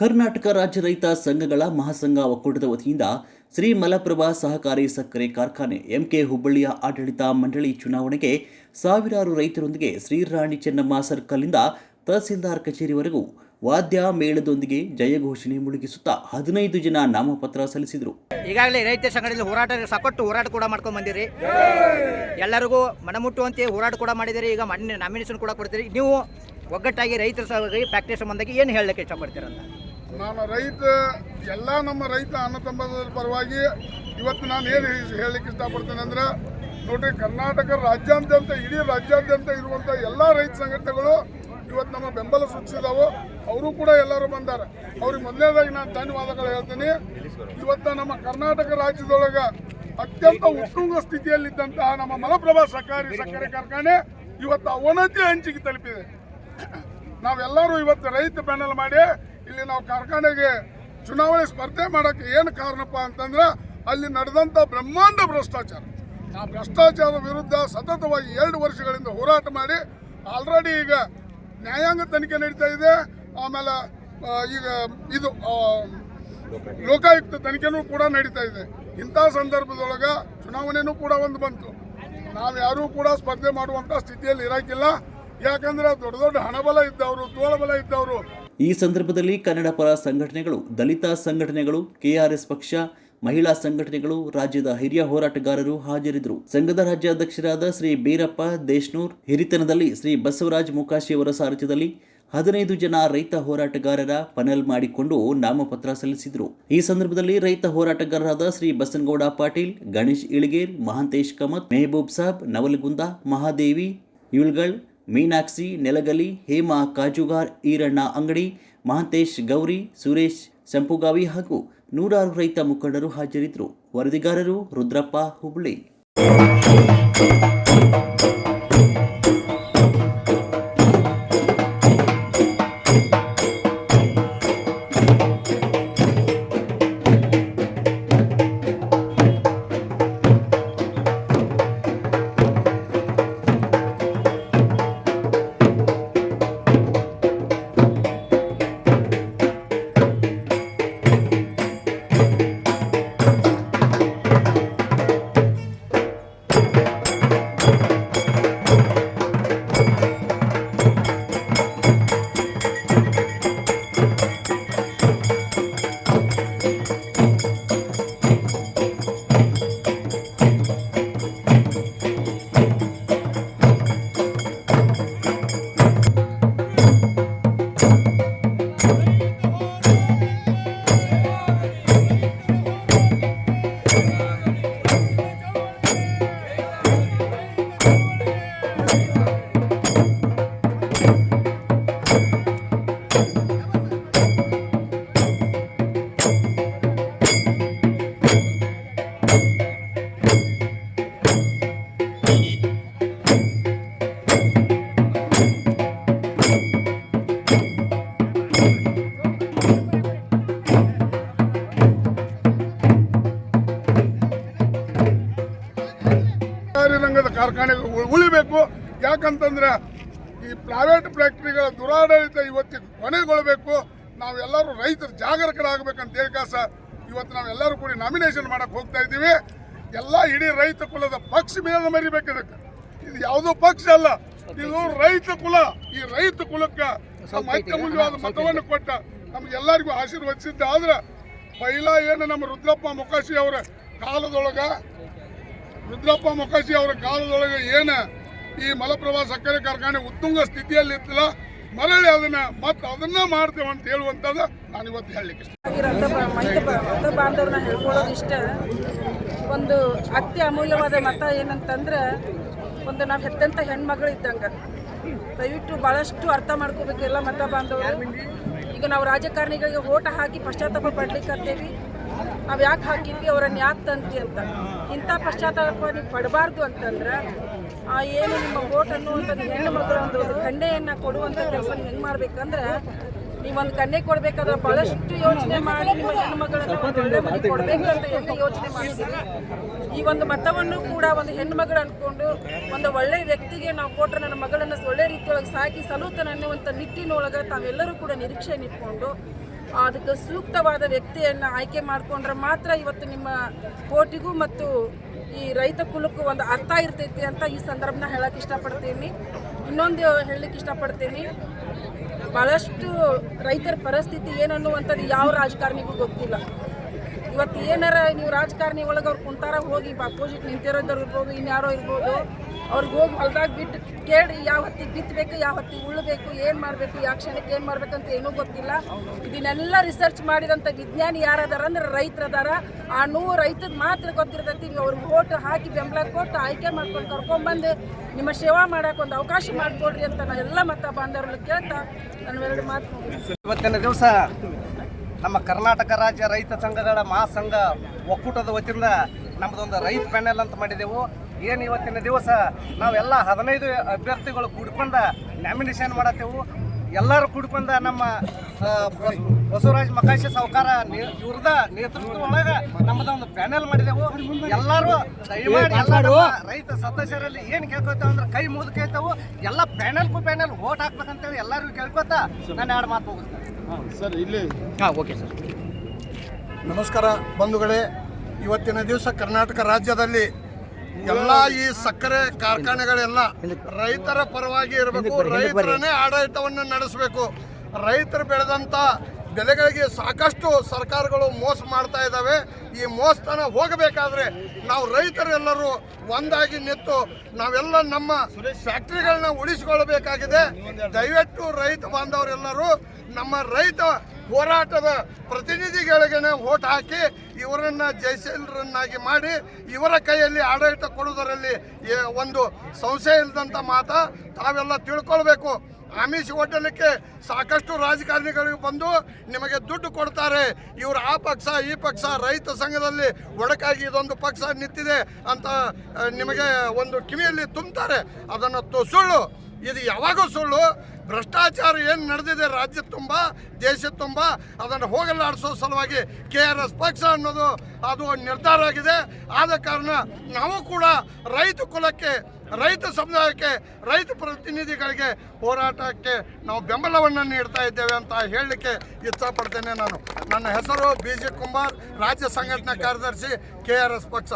ಕರ್ನಾಟಕ ರಾಜ್ಯ ರೈತ ಸಂಘಗಳ ಮಹಾಸಂಘ ಒಕ್ಕೂಟದ ವತಿಯಿಂದ ಶ್ರೀ ಮಲಪ್ರಭಾ ಸಹಕಾರಿ ಸಕ್ಕರೆ ಕಾರ್ಖಾನೆ ಎಂಕೆ ಹುಬ್ಬಳ್ಳಿಯ ಆಡಳಿತ ಮಂಡಳಿ ಚುನಾವಣೆಗೆ ಸಾವಿರಾರು ರೈತರೊಂದಿಗೆ ಶ್ರೀರಾಣಿ ಚೆನ್ನಮ್ಮ ಸರ್ಕಲ್ನಿಂದ ತಹಸೀಲ್ದಾರ್ ಕಚೇರಿವರೆಗೂ ವಾದ್ಯ ಮೇಳದೊಂದಿಗೆ ಜಯಘೋಷಣೆ ಮುಳುಗಿಸುತ್ತಾ ಹದಿನೈದು ಜನ ನಾಮಪತ್ರ ಸಲ್ಲಿಸಿದರು. ಈಗಾಗಲೇ ರೈತ ಸಂಘದಲ್ಲಿ ಹೋರಾಟ, ಸಾಕಷ್ಟು ಹೋರಾಟ ಕೂಡ ಮಾಡ್ಕೊಂಡು ಬಂದಿರಿ. ಎಲ್ಲರಿಗೂ ಮನಮುಟ್ಟುವಂತೆ ಹೋರಾಟ ಕೂಡ ಮಾಡಿದಿರಿ. ಈಗ ನಾಮಿನೇಷನ್ ಕೂಡ ಕೊಡ್ತೀರಿ. ನೀವು ಒಗ್ಗಟ್ಟಾಗಿ ರೈತರ ಸಲುವಾಗಿ ಫ್ಯಾಕ್ಟರಿ ಸಂಬಂಧಕ್ಕೆ ಏನು ಹೇಳಲಿಕ್ಕೆ ಇಷ್ಟಪಡ್ತೀರಂತ? ನಾನು ರೈತ, ಎಲ್ಲ ನಮ್ಮ ರೈತ ಅನ್ನ ತಂಬದ ಪರವಾಗಿ ಇವತ್ತು ನಾನು ಏನು ಹೇಳಲಿಕ್ಕೆ ಇಷ್ಟಪಡ್ತೇನೆ ಅಂದ್ರೆ, ನೋಡ್ರಿ, ಕರ್ನಾಟಕ ರಾಜ್ಯಾದ್ಯಂತ, ಇಡೀ ರಾಜ್ಯಾದ್ಯಂತ ಇರುವಂಥ ಎಲ್ಲ ರೈತ ಸಂಘಟನೆಗಳು ಇವತ್ತು ನಮ್ಮ ಬೆಂಬಲ ಸೂಚಿಸಿದವು. ಅವರು ಕೂಡ ಎಲ್ಲರೂ ಬಂದಾರೆ. ಅವ್ರಿಗೆ ಮೊದಲನೇದಾಗಿ ನಾನು ಧನ್ಯವಾದಗಳು ಹೇಳ್ತೀನಿ. ಇವತ್ತು ನಮ್ಮ ಕರ್ನಾಟಕ ರಾಜ್ಯದೊಳಗೆ ಅತ್ಯಂತ ಉತ್ತುಂಗ ಸ್ಥಿತಿಯಲ್ಲಿದ್ದಂತಹ ನಮ್ಮ ಮಲಪ್ರಭಾ ಸಹಕಾರಿ ಸಕ್ಕರೆ ಕಾರ್ಖಾನೆ ಇವತ್ತು ಅವನತಿ ಹಂಚಿಗೆ ತಲುಪಿದೆ. ನಾವೆಲ್ಲರೂ ಇವತ್ತು ರೈತ ಪ್ಯಾನಲ್ ಮಾಡಿ ಇಲ್ಲಿ ನಾವು ಕಾರ್ಖಾನೆಗೆ ಚುನಾವಣೆ ಸ್ಪರ್ಧೆ ಮಾಡೋಕ್ಕೆ ಏನು ಕಾರಣಪ್ಪ ಅಂತಂದ್ರೆ ಅಲ್ಲಿ ನಡೆದಂಥ ಬ್ರಹ್ಮಾಂಡ ಭ್ರಷ್ಟಾಚಾರ. ಆ ಭ್ರಷ್ಟಾಚಾರ ವಿರುದ್ಧ ಸತತವಾಗಿ ಎರಡು ವರ್ಷಗಳಿಂದ ಹೋರಾಟ ಮಾಡಿ ಆಲ್ರೆಡಿ ಈಗ ನ್ಯಾಯಾಂಗ ತನಿಖೆ ನಡೀತಾ ಇದೆ. ಆಮೇಲೆ ಈಗ ಇದು ಲೋಕಾಯುಕ್ತ ತನಿಖೆನೂ ಕೂಡ ನಡೀತಾ ಇದೆ. ಇಂಥ ಸಂದರ್ಭದೊಳಗೆ ಚುನಾವಣೆನೂ ಕೂಡ ಒಂದು ಬಂತು. ನಾವು ಯಾರೂ ಕೂಡ ಸ್ಪರ್ಧೆ ಮಾಡುವಂಥ ಸ್ಥಿತಿಯಲ್ಲಿ ಇರೋಕ್ಕಿಲ್ಲ ಯಾಕಂದ್ರೆ ದೊಡ್ಡ ದೊಡ್ಡ ಹಣಬಲ ಇದ್ದವರು ತೋಳಬಲ ಇದ್ದವರು ಈ ಸಂದರ್ಭದಲ್ಲಿ ಕನ್ನಡ ಪರ ಸಂಘಟನೆಗಳು, ದಲಿತ ಸಂಘಟನೆಗಳು, ಕೆಆರ್ಎಸ್ ಪಕ್ಷ, ಮಹಿಳಾ ಸಂಘಟನೆಗಳು, ರಾಜ್ಯದ ಹಿರಿಯ ಹೋರಾಟಗಾರರು ಹಾಜರಿದ್ದರು. ಸಂಘದ ರಾಜ್ಯಾಧ್ಯಕ್ಷರಾದ ಶ್ರೀ ಬೀರಪ್ಪ ದೇಶ್ನೂರ್, ಹಿರಿತನದಲ್ಲಿ ಶ್ರೀ ಬಸವರಾಜ್ ಮುಕಾಶಿ ಅವರ ಸಾರಥ್ಯದಲ್ಲಿ ಹದಿನೈದು ಜನ ರೈತ ಹೋರಾಟಗಾರರ ಪನಲ್ ಮಾಡಿಕೊಂಡು ನಾಮಪತ್ರ ಸಲ್ಲಿಸಿದರು. ಈ ಸಂದರ್ಭದಲ್ಲಿ ರೈತ ಹೋರಾಟಗಾರರಾದ ಶ್ರೀ ಬಸನಗೌಡ ಪಾಟೀಲ್, ಗಣೇಶ್ ಇಳಗೇರ್, ಮಹಾಂತೇಶ್ ಕಮತ್, ಮೆಹಬೂಬ್ ಸಾಬ್, ನವಲಗುಂದ, ಮಹಾದೇವಿ, ಇಳ್ಗಳ್ ಮೀನಾಕ್ಷಿ, ನೆಲಗಲಿ, ಹೇಮಾ, ಕಾಜುಗಾರ್, ಈರಣ್ಣ ಅಂಗಡಿ, ಮಹಾಂತೇಶ್ ಗೌರಿ, ಸುರೇಶ್ ಸಂಪುಗಾವಿ ಹಾಗೂ ನೂರಾರು ರೈತ ಮುಖಂಡರು ಹಾಜರಿದ್ದರು. ವರದಿಗಾರರು ರುದ್ರಪ್ಪ ಹುಬ್ಳಿ. ಯಾಕಂತಂದ್ರೆ ಈ ಪ್ರೈವೇಟ್ ಫ್ಯಾಕ್ಟ್ರಿಗಳ ದುರಾಡಳಿತ ಇವತ್ತಿಗೆ ಕೊನೆಗೊಳ್ಳಬೇಕು ನಾವೆಲ್ಲರೂ ರೈತರು ಜಾಗರೂಕರಾಗಬೇಕಂತ ಹೇಳಿ ಕಾಸ ಇವತ್ತು ನಾವೆಲ್ಲರೂ ಕೂಡಿ ನಾಮಿನೇಷನ್ ಮಾಡಕ್ಕೆ ಹೋಗ್ತಾ ಇದ್ದೀವಿ. ಎಲ್ಲ ಇಡೀ ರೈತ ಕುಲದ ಪಕ್ಷ ಮೇಲೆ ಮರಿಬೇಕು ಇದಕ್ಕೆ. ಇದು ಯಾವುದೋ ಪಕ್ಷ ಅಲ್ಲ. ಇದು ರೈತ ಕುಲ. ಈ ರೈತ ಕುಲಕ್ಕೆ ನಮ್ಮ ಅತ್ಯಮೂಲ್ಯವಾದ ಮತವನ್ನು ಕೊಟ್ಟ ನಮ್ಗೆಲ್ಲರಿಗೂ ಆಶೀರ್ವದಿಸಿದ್ದ ಆದ್ರೆ ಪೈಲ ಏನು ನಮ್ಮ ರುದ್ರಪ್ಪ ಮುಖಾಶಿ ಅವರ ಕಾಲದೊಳಗ. ರುದ್ರಪ್ಪ ಮೊಕಾಶಿ ಅವರ ಕಾಲದೊಳಗೆ ಏನು ಈ ಮಲಪ್ರಭಾ ಸಕ್ಕರೆ ಕಾರ್ಖಾನೆ ಉತ್ತುಂಗ ಸ್ಥಿತಿಯಲ್ಲಿ ಇತ್ತಲ್ಲ ಮರಳಿ ಅದನ್ನ ಮತ್ತೆ ಅದನ್ನ ಮಾಡ್ತೇವೆ ಅಂತ ಹೇಳುವಂಥದ್ದು ನಾನು ಇವತ್ತು ಹೇಳಲಿಕ್ಕೆ ಇಷ್ಟ. ಹೇಳ್ಕೊಳ್ಳೋದು ಇಷ್ಟ. ಒಂದು ಅತಿ ಅಮೂಲ್ಯವಾದ ಮತ ಏನಂತಂದ್ರೆ, ಒಂದು ನಾವು ಹೆತ್ತಂತ ಹೆಣ್ಮಗಳು ಇದ್ದಂಗ. ದಯವಿಟ್ಟು ಭಾಳಷ್ಟು ಅರ್ಥ ಮಾಡ್ಕೋಬೇಕು ಎಲ್ಲ ಮತ ಬಾಂಧವರು. ಈಗ ನಾವು ರಾಜಕಾರಣಿಗಳಿಗೆ ಓಟ ಹಾಕಿ ಪಶ್ಚಾತ್ತಾಪ ಪಡ್ಲಿಕ್ಕಂತೇವಿ ನಾವು ಯಾಕೆ ಹಾಕಿದ್ವಿ? ಅವರನ್ನು ಯಾಕೆ ತಂದ್ವಿ ಅಂತ. ಇಂಥ ಪಶ್ಚಾತ್ತಾಪ ನೀವು ಪಡಬಾರ್ದು ಅಂತಂದ್ರೆ ಆ ಏನು ನಿಮ್ಮ ಓಟ್ ಅನ್ನುವಂಥದ್ದು ಹೆಣ್ಣು ಮಕ್ಕಳ ಒಂದು ಕನ್ಯೆಯನ್ನು ಕೊಡುವಂಥ ಕೆಲಸ ಹೆಂಗೆ ಮಾಡ್ಬೇಕಂದ್ರೆ ನೀವೊಂದು ಕನ್ನೆ ಕೊಡ್ಬೇಕಾದ್ರೆ ಬಹಳಷ್ಟು ಯೋಚನೆ ಮಾಡಿ ನಿಮ್ಮ ಹೆಣ್ಣು ಮಗಳನ್ನು ಒಳ್ಳೆ ಮನೆ ಅಂತ ಯೋಚನೆ ಮಾಡಿದ್ದೀವಿ ಈ ಒಂದು ಮತವನ್ನು ಕೂಡ ಒಂದು ಹೆಣ್ಣು ಮಗಳು ಅನ್ಕೊಂಡು ಒಂದು ಒಳ್ಳೆ ವ್ಯಕ್ತಿಗೆ ನಾವು ಕೊಟ್ಟರೆ ನನ್ನ ಮಗಳನ್ನ ಒಳ್ಳೆ ರೀತಿಯೊಳಗೆ ಸಾಕಿ ಸಲೂತನ ಅನ್ನುವಂಥ ನಿಟ್ಟಿನೊಳಗೆ ತಾವೆಲ್ಲರೂ ಕೂಡ ನಿರೀಕ್ಷೆ ಇಟ್ಕೊಂಡು ಅದಕ್ಕೆ ಸೂಕ್ತವಾದ ವ್ಯಕ್ತಿಯನ್ನು ಆಯ್ಕೆ ಮಾಡಿಕೊಂಡ್ರೆ ಮಾತ್ರ ಇವತ್ತು ನಿಮ್ಮ ಕೋಟಿಗೂ ಮತ್ತು ಈ ರೈತ ಕುಲಕ್ಕೂ ಒಂದು ಅರ್ಥ ಇರ್ತೈತಿ ಅಂತ ಈ ಸಂದರ್ಭನ ಹೇಳಕ್ಕೆ ಇಷ್ಟಪಡ್ತೀನಿ. ಇನ್ನೊಂದು ಹೇಳಲಿಕ್ಕೆ ಇಷ್ಟಪಡ್ತೀನಿ. ಭಾಳಷ್ಟು ರೈತರ ಪರಿಸ್ಥಿತಿ ಏನನ್ನುವಂಥದ್ದು ಯಾವ ರಾಜಕಾರಣಿಗೂ ಗೊತ್ತಿಲ್ಲ. ಇವತ್ತು ಏನಾರ ನೀವು ರಾಜಕಾರಣಿ ಒಳಗೆ ಅವ್ರು ಕುಂತಾರ, ಹೋಗಿ ಅಪೋಸಿಟ್ ನಿಂತಿರೋದವ್ರು ಇರ್ಬೋದು, ಇನ್ಯಾರೋ ಇರ್ಬೋದು, ಅವ್ರಿಗೆ ಹೋಗಿ ಹೊಲ್ದಾಗ ಬಿಟ್ಟು ಕೇಳಿ ಯಾವ ಹೊತ್ತಿಗೆ ಬಿತ್ತಬೇಕು ಯಾವ ಹೊತ್ತಿಗೆ ಉಳ್ಬೇಕು, ಏನು ಮಾಡಬೇಕು, ಯಾವ ಕ್ಷಣಕ್ಕೆ ಏನು ಮಾಡ್ಬೇಕಂತ ಏನೂ ಗೊತ್ತಿಲ್ಲ ಇದನ್ನೆಲ್ಲ ರಿಸರ್ಚ್ ಮಾಡಿದಂಥ ವಿಜ್ಞಾನಿ ಯಾರದಾರ ಅಂದ್ರೆ ರೈತರು ಅದಾರ ಆ ನೂರು ರೈತದ ಮಾತ್ರ ಗೊತ್ತಿರ್ತೈತಿ, ನೀವು ಅವ್ರಿಗೆ ಓಟ್ ಹಾಕಿ ಬೆಂಬಲ ಕೊಟ್ಟು ಆಯ್ಕೆ ಮಾಡ್ಕೊಂಡು ಕರ್ಕೊಂಡ್ಬಂದು ನಿಮ್ಮ ಸೇವಾ ಮಾಡೋಕೆ ಒಂದು ಅವಕಾಶ ಮಾಡಿಕೊಡ್ರಿ ಅಂತ ನಾನು ಎಲ್ಲ ಮತ ಬಾಂಧವ್ರಲ್ಲಿ ಕೇಳ್ತಾ ನಾನು ಎರಡು ಮಾತು. ಇವತ್ತಿನ ದಿವಸ ನಮ್ಮ ಕರ್ನಾಟಕ ರಾಜ್ಯ ರೈತ ಸಂಘಗಳ ಮಹಾಸಂಘ ಒಕ್ಕೂಟದ ವತಿಯಿಂದ ನಮ್ಮದೊಂದು ರೈತ ಪ್ಯಾನೆಲ್ ಅಂತ ಮಾಡಿದೆವು. ಏನು ಇವತ್ತಿನ ದಿವಸ ನಾವೆಲ್ಲ ಹದಿನೈದು ಅಭ್ಯರ್ಥಿಗಳು ಕೂಡ್ಕೊಂಡು ನ್ಯಾಮಿನೇಷನ್ ಮಾಡತ್ತೇವು. ಎಲ್ಲರೂ ಕೂಡ್ಕೊಂಡ ನಮ್ಮ ಬಸವರಾಜ್ ಮಕಾಶಿ ಸಾವುಕಾರ ಇವ್ರದ ನೇತೃತ್ವ ಒಳಗೆ ನಮ್ಮದೊಂದು ಪ್ಯಾನೆಲ್ ಮಾಡಿದೆವು. ಎಲ್ಲರೂ ದಯಮಾಡಿ ಎಲ್ಲರೂ ರೈತ ಸದಸ್ಯರಲ್ಲಿ ಏನು ಕೇಳ್ಕೊತೇವೆ ಅಂದ್ರೆ ಕೈ ಮುಗಿದು ಕೇಳ್ತೇವೆ ಎಲ್ಲ ಪ್ಯಾನೆಲ್ಗೂ ಪ್ಯಾನೆಲ್ ಓಟ್ ಹಾಕ್ಬೇಕಂತೇಳಿ ಎಲ್ಲರಿಗೂ ಕೇಳ್ಕೊತ ನಾನು ಎರಡು ಮಾತು ಮುಗಿಸ್ತೇನೆ. ಸರ್ ಇಲ್ಲಿ. ಹಾಂ ಓಕೆ ಸರ್. ನಮಸ್ಕಾರ ಬಂಧುಗಳೇ. ಇವತ್ತಿನ ದಿವಸ ಕರ್ನಾಟಕ ರಾಜ್ಯದಲ್ಲಿ ಎಲ್ಲ ಈ ಸಕ್ಕರೆ ಕಾರ್ಖಾನೆಗಳೆಲ್ಲ ರೈತರ ಪರವಾಗಿ ಇರಬೇಕು ರೈತರನ್ನೇ ಆಡಳಿತವನ್ನು ನಡೆಸಬೇಕು. ರೈತರು ಬೆಳೆದಂತ ಬೆಲೆಗಳಿಗೆ ಸಾಕಷ್ಟು ಸರ್ಕಾರಗಳು ಮೋಸ ಮಾಡ್ತಾ ಇದ್ದಾವೆ. ಈ ಮೋಸತನ ಹೋಗಬೇಕಾದ್ರೆ ನಾವು ರೈತರೆಲ್ಲರೂ ಒಂದಾಗಿ ನಿಂತು ನಾವೆಲ್ಲ ನಮ್ಮ ಫ್ಯಾಕ್ಟ್ರಿಗಳನ್ನ ಉಳಿಸಿಕೊಳ್ಳಬೇಕಾಗಿದೆ ದಯವಿಟ್ಟು ರೈತ ಬಾಂಧವರೆಲ್ಲರೂ ನಮ್ಮ ರೈತ ಹೋರಾಟದ ಪ್ರತಿನಿಧಿಗಳಿಗೆ ಓಟ್ ಹಾಕಿ ಇವರನ್ನ ಜಯಶೀಲರನ್ನಾಗಿ ಮಾಡಿ ಇವರ ಕೈಯಲ್ಲಿ ಆಡಳಿತ ಕೊಡುವುದರಲ್ಲಿ ಒಂದು ಸಂಶಯ ಇಲ್ಲದಂಥ ಮಾತ ತಾವೆಲ್ಲ ತಿಳ್ಕೊಳ್ಬೇಕು. ಆಮಿಷ ಹೋಟೆಲಕ್ಕೆ ಸಾಕಷ್ಟು ರಾಜಕಾರಣಿಗಳಿಗೆ ಬಂದು ನಿಮಗೆ ದುಡ್ಡು ಕೊಡ್ತಾರೆ. ಇವರು ಆ ಪಕ್ಷ, ಈ ಪಕ್ಷ, ರೈತ ಸಂಘದಲ್ಲಿ ಒಡಕಾಗಿ ಇದೊಂದು ಪಕ್ಷ ನಿಂತಿದೆ ಅಂತ ನಿಮಗೆ ಒಂದು ಕಿವಿಯಲ್ಲಿ ತುಂಬುತ್ತಾರೆ ಅದನ್ನು ಸುಳ್ಳು. ಇದು ಯಾವಾಗೂ ಸುಳ್ಳು. ಭ್ರಷ್ಟಾಚಾರ ಏನು ನಡೆದಿದೆ ರಾಜ್ಯ ತುಂಬ ದೇಶ ತುಂಬ, ಅದನ್ನು ಹೋಗಲಾಡಿಸೋ ಸಲುವಾಗಿ ಕೆ ಆರ್ ಎಸ್ ಪಕ್ಷ ಅನ್ನೋದು ಅದು ನಿರ್ಧಾರ ಆಗಿದೆ. ಆದ ಕಾರಣ ನಾವು ಕೂಡ ರೈತ ಕುಲಕ್ಕೆ, ರೈತ ಸಮುದಾಯಕ್ಕೆ, ರೈತ ಪ್ರತಿನಿಧಿಗಳಿಗೆ ಹೋರಾಟಕ್ಕೆ ನಾವು ಬೆಂಬಲವನ್ನು ನೀಡ್ತಾ ಇದ್ದೇವೆ ಅಂತ ಹೇಳಲಿಕ್ಕೆ ಇಷ್ಟಪಡ್ತೇನೆ ನಾನು. ನನ್ನ ಹೆಸರು ಬಿ ಜೆ ಕುಮಾರ್ ರಾಜ್ಯ ಸಂಘಟನಾ ಕಾರ್ಯದರ್ಶಿ ಕೆ ಆರ್ ಎಸ್ ಪಕ್ಷ.